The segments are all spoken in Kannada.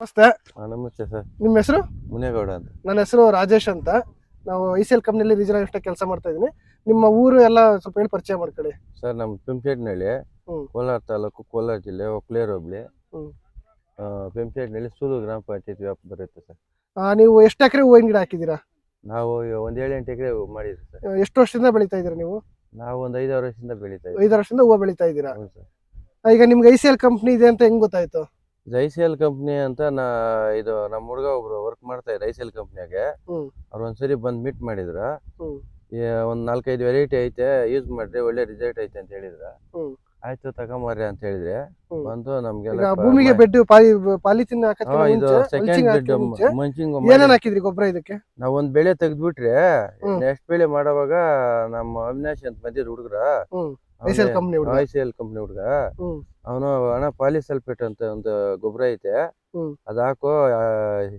ನಮಸ್ತೆ. ನಮಸ್ತೆ ಸರ್. ನಿಮ್ಮ ಹೆಸರು? ಮುನೇಗೌಡ ಅಂತ. ನನ್ನ ಹೆಸರು ರಾಜೇಶ್ ಅಂತ. ನಾವು ಐ ಸಿ ಎಲ್ ಕಂಪ್ನಿಯಲ್ಲಿ ರೀಜನಲ್ ಅಷ್ಟೇ ಕೆಲಸ ಮಾಡ್ತಾ ಇದ್ದೀನಿ. ನಿಮ್ಮ ಊರು ಎಲ್ಲ ಸ್ವಲ್ಪ ಹೇಳಿ ಪರಿಚಯ ಮಾಡ್ಕೊಳ್ಳಿ. ಸರ್ ನಮ್ಮ ಪೆಂಪೇಟ್ನಳ್ಳಿ. ಕೋಲಾರ ತಾಲೂಕು ಕೋಲಾರ ಜಿಲ್ಲೆ ಒಕ್ಲೇರ್ ಹೋಬ್ಳಿ ಹ್ಮ್. ಪೆಂಪೇಟ್ನಳ್ಳಿ ಸೂಲು ಗ್ರಾಮ ಪಂಚಾಯತ್ ವ್ಯಾಪ್ತಿ ಬರುತ್ತೆ ಸರ್. ಆ, ನೀವು ಎಷ್ಟು ಎಕರೆ ಹೂವಿನ ಗಿಡ ಹಾಕಿದ್ದೀರಾ? ನಾವು ಈಗ ಒಂದ್ ಏಳು ಎಂಟು ಎಕರೆ ಮಾಡಿದ್ವಿ ಸರ್. ಎಷ್ಟು ವರ್ಷದಿಂದ ಬೆಳೀತಾ ಇದ್ದೀರಾ ನೀವು? ನಾವು ಒಂದು ಐದಾರು ವರ್ಷದಿಂದ ಬೆಳೀತಾ ಇದ್ದೀವಿ. ಐದಾರು ವರ್ಷದಿಂದ ಹೂವು ಬೆಳೀತಾ ಇದ್ದೀರಾ? ಹೌದು ಸರ್. ಈಗ ನಿಮ್ಗೆ ಐ ಸಿ ಎಲ್ ಕಂಪ್ನಿ ಇದೆ ಅಂತ ಹೆಂಗ್ ಗೊತ್ತಾಯ್ತು? ಇದು ಐ ಸಿ ಎಲ್ ಕಂಪ್ನಿ ಅಂತ ನಾ ಇದು ನಮ್ಮ ಹುಡುಗ ಒಬ್ರು ವರ್ಕ್ ಮಾಡ್ತಾ ಇದ್ದಾರೆ ಐ ಸಿ ಎಲ್ ಕಂಪ್ನಿಯಾಗೆ ಹ್ಮ್. ಅವ್ರು ಒಂದ್ಸರಿ ಬಂದು ಮೀಟ್ ಮಾಡಿದ್ರ ಹ್ಮ್. ಒಂದ್ ನಾಲ್ಕೈದು ವೆರೈಟಿ ಐತೆ ಯೂಸ್ ಮಾಡ್ರಿ ಒಳ್ಳೆ ರಿಸಲ್ಟ್ ಐತೆ ಅಂತ ಹೇಳಿದ್ರ ಹ್ಮ್. ಆಯ್ತು ತಗೊಂಬರ್ರಿ ಅಂತ ಹೇಳಿದ್ರೆ ಹ್ಮ್. ಬಂದು ಈಗ ನಮ್ಗೆಲ್ಲ ಭೂಮಿಗೆ ಬೆಡ್ ಪಾಲಿಥಿನ್ ಹಾ, ಇದು ಮುಂಚೆ ಸೆಕೆಂಡ್ ಬೆಡ್ ಮಂಚಿಂಗ್ ಏನೇನ್ ಹಾಕಿದ್ರಿ ಗೊಬ್ಬರ ಇದಕ್ಕೆ ನಾವ್ ಒಂದ್ ಬೆಳೆ ತೆಗ್ದ್ಬಿಟ್ರೆ ಹ್ಮ್. ನೆಕ್ಸ್ಟ್ ಬೆಳೆ ಮಾಡೋವಾಗ ನಮ್ಮ ಅವಿನಾಶ್ ಅಂತ ಬಂದಿದ್ ಹುಡುಗ್ರ ಹ್ಮ್. ಐ ಸಿ ಎಲ್ ಕಂಪ್ನಿ ಹುಡುಗ? ಐ ಸಿ ಎಲ್ ಕಂಪ್ನಿ ಹುಡುಗ. ಅವನು ಹಣ ಪಾಲಿಸಲ್ಪೇಟ್ ಅಂತ ಒಂದು ಗೊಬ್ಬರ ಐತೆ. ಅದಾಕೋ ಅದ್ ಹಾಕೋ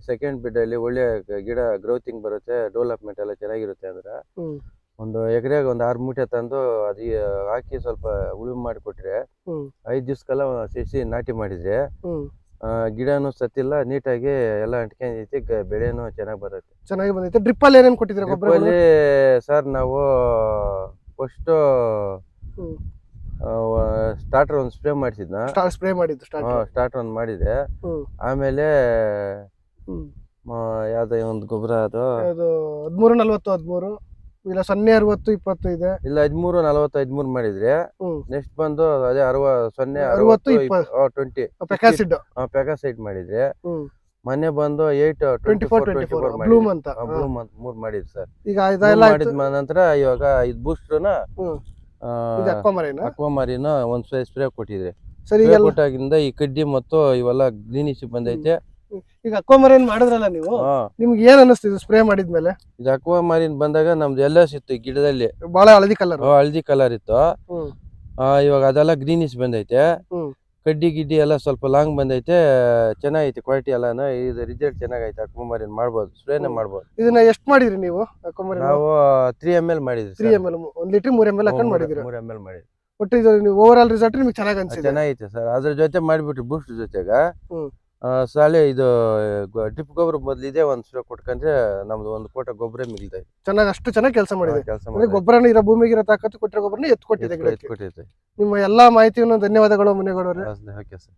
ಸೆಕೆಂಡ್ ಬಿಡ್ ಅಲ್ಲಿ ಒಳ್ಳೆ ಗಿಡ ಗ್ರೋತಿಂಗ್ ಬರುತ್ತೆ ಡೆವಲಪ್ಮೆಂಟ್ ಎಲ್ಲ ಚೆನ್ನಾಗಿರುತ್ತೆ ಅಂದ್ರೆ. ಒಂದು ಎಕರೆಗೆ ಒಂದ್ ಆರು ಮೂಟೆ ತಂದು ಅದ್ ಹಾಕಿ ಸ್ವಲ್ಪ ಉಳುಮೆ ಮಾಡಿಕೊಟ್ರೆ ಐದು ದಿವ್ಸಕ್ಕೆಲ್ಲ ಸಸಿ ನಾಟಿ ಮಾಡಿದ್ರೆ ಗಿಡನು ಸತ್ತಿಲ್ಲ ನೀಟಾಗಿ ಎಲ್ಲ ಅಂಟ್ಕೊಂಡೈತಿ ಬೆಳೆನು ಚೆನ್ನಾಗಿ ಬರುತ್ತೆ. ಚೆನ್ನಾಗಿ ಬಂದೈತೆ. ಡ್ರಿಪ್ ಅಲ್ಲಿ ಏನೇನು ಕೊಟ್ಟಿದ್ರೆ ಗೊಬ್ಬರ ಸರ್ ನಾವು ಫಸ್ಟ್. ಸ್ಟಾರ್ಟರ್ ಒಂದು ಸ್ಪ್ರೇ ಮಾಡಿಸಿದ್ನ? ಸ್ಪ್ರೇ ಮಾಡಿದ್ದು ಸ್ಟಾರ್ಟ್ ಸ್ಟಾರ್ಟರ್ ಒಂದು ಮಾಡಿದೆ. ಆಮೇಲೆ ಯಾವ್ದೋ ಒಂದು ಗೊಬ್ಬರ ಅದು? ಹದಿಮೂರು ನಲ್ವತ್ತು ಹದಿಮೂರು. ಇಲ್ಲ ಸೊನ್ನೆ ಅರವತ್ತು ಇಪ್ಪತ್ತು ಇದೆ. ಇಲ್ಲ ಹದಿಮೂರು ನಲವತ್ತು ಹದಿಮೂರು ಮಾಡಿದ್ರೆ. ನೆಕ್ಸ್ಟ್ ಬಂದು ಅದೇ ಅರವ ಸೊನ್ನೆ ಅರವತ್ತು, ಟ್ವೆಂಟಿ ಪೆಕಾಸೈಡ್ ಪೆಕಾಸೈಡ್ ಮಾಡಿದ್ರೆ. ಮನೆ ಮೊನ್ನೆ ಬಂದು eight twenty four twenty four bloom ಅಂತ. ಹಾ. ಬ್ಲೂಮ್ ಅಂತ ಮೂರ್ ಮಾಡಿದ್ವಿ ಸರ್. ಈಗ ಇದೆಲ್ಲ ಮಾಡಿದ ನಂತರ ಇವಾಗ ಇದು ಬೂಸ್ಟರ್ನ ಅಕ್ವಾಮರಿನಾ ಒಂದ್ ಸ್ಪ್ರೇ ಕೊಟ್ಟಿದ್ರೆ. ಸರಿ ಸ್ಪ್ರೇ ಕೊಟ್ಟಾಗಿಂದ ಈ ಕಡ್ಡಿ ಮತ್ತು ಇವೆಲ್ಲ ಗ್ರೀನಿಶ್ ಬಂದೈತೆ. ಈಗ ಅಕ್ವಾಮರಿನ್ ಮಾಡಿದ್ರಲ್ಲ ನೀವು? ನಿಮ್ಗೆ ಏನ್ ಅನಿಸ್ತಿದೆ ಸ್ಪ್ರೇ ಮಾಡಿದ್ಮೇಲೆ? ಇದು ಅಕ್ವಾಮರಿನ್ ಬಂದಾಗ ನಮ್ದು ಎಲ್ಲ ಸಿತ್ತು ಗಿಡದಲ್ಲಿ. ಬಹಳ ಹಳದಿ ಕಲರ್ ಹಳದಿ ಕಲರ್ ಇತ್ತು. ಆ, ಇವಾಗ ಅದೆಲ್ಲ ಗ್ರೀನಿಶ್ ಬಂದೈತೆ. ಕಡ್ಡಿ ಗಿಡ್ಡಿ ಎಲ್ಲ ಸ್ವಲ್ಪ ಲಾಂಗ್ ಬಂದೈತೆ ಚೆನ್ನಾಗೈತೆ ಕ್ವಾಲಿಟಿ ಎಲ್ಲ ಇದು ರಿಸಲ್ಟ್ ಚೆನ್ನಾಗೈತೆ ಅಕ್ವಾಮಾರಿನ್ ಮಾಡ್ಬೋದು ಸ್ಪ್ರೇನೆ. ಮಾಡ್ಬೋದು. ಇದನ್ನ ಎಷ್ಟು ಮಾಡಿದ್ರಿ ನೀವು ಅಕ್ವಾಮರಿನ್ ನಾವು ತ್ರೀ ಎಂ ಎಲ್ ಮಾಡಿದ್ವಿ ತ್ರೀ ಎಂ ಎಲ್ ಒಂದ್ ಲೀಟರ್ ಮೂರ್ ಎಂ ಎಲ್ ಹಾಕೊಂಡು ಮಾಡಿದಿರ ಮೂರ್ ಎಂ ಎಲ್ ಮಾಡಿದ್ವಿ. ಒಟ್ಟು ಇದು ನೀವು ಓವರ್ ಆಲ್ ರಿಸಲ್ಟ್ ನಿಮ್ಗೆ ಚೆನ್ನಾಗಿ ಅನ್ಸಿದೆ. ಚೆನ್ನಾಗೈತೆ ಸರ್. ಅದ್ರ ಜೊತೆ ಮಾಡಿಬಿಟ್ರಿ ಬೂಸ್ಟ್ ಜೊತೆಗ ಹ್ಮ್. ಆ, ಸಾಲೆ ಇದು ಡ್ರಿಪ್ ಗೊಬ್ಬರ ಬದಲಿದೆ ಒಂದ್ ಸಲ ಕೊಟ್ಕೊಂಡ್ರೆ ನಮ್ದು ಒಂದು ಕೋಟ ಗೊಬ್ಬರ ಮಿಗಿಲ್ತೈತೆ ಚೆನ್ನಾಗಿ ಅಷ್ಟು ಚೆನ್ನಾಗಿ ಕೆಲಸ ಮಾಡಿದೆ. ಕೆಲಸ ಮಾಡಿ ಗೊಬ್ಬರನ ಇರೋ ಭೂಮಿಗೆ ಇರೋ ತಾಕತ್ತು ಕೊಟ್ಟಿರೋ ಗೊಬ್ಬರನ ಎತ್ಕೊಟ್ಟಿದೆ ಕೊಟ್ಟಿದೆ ನಿಮ್ಮ ಎಲ್ಲಾ ಮಾಹಿತಿಯನ್ನು ಧನ್ಯವಾದಗಳು ಮನೆಗಳು ಓಕೆ ಸರ್.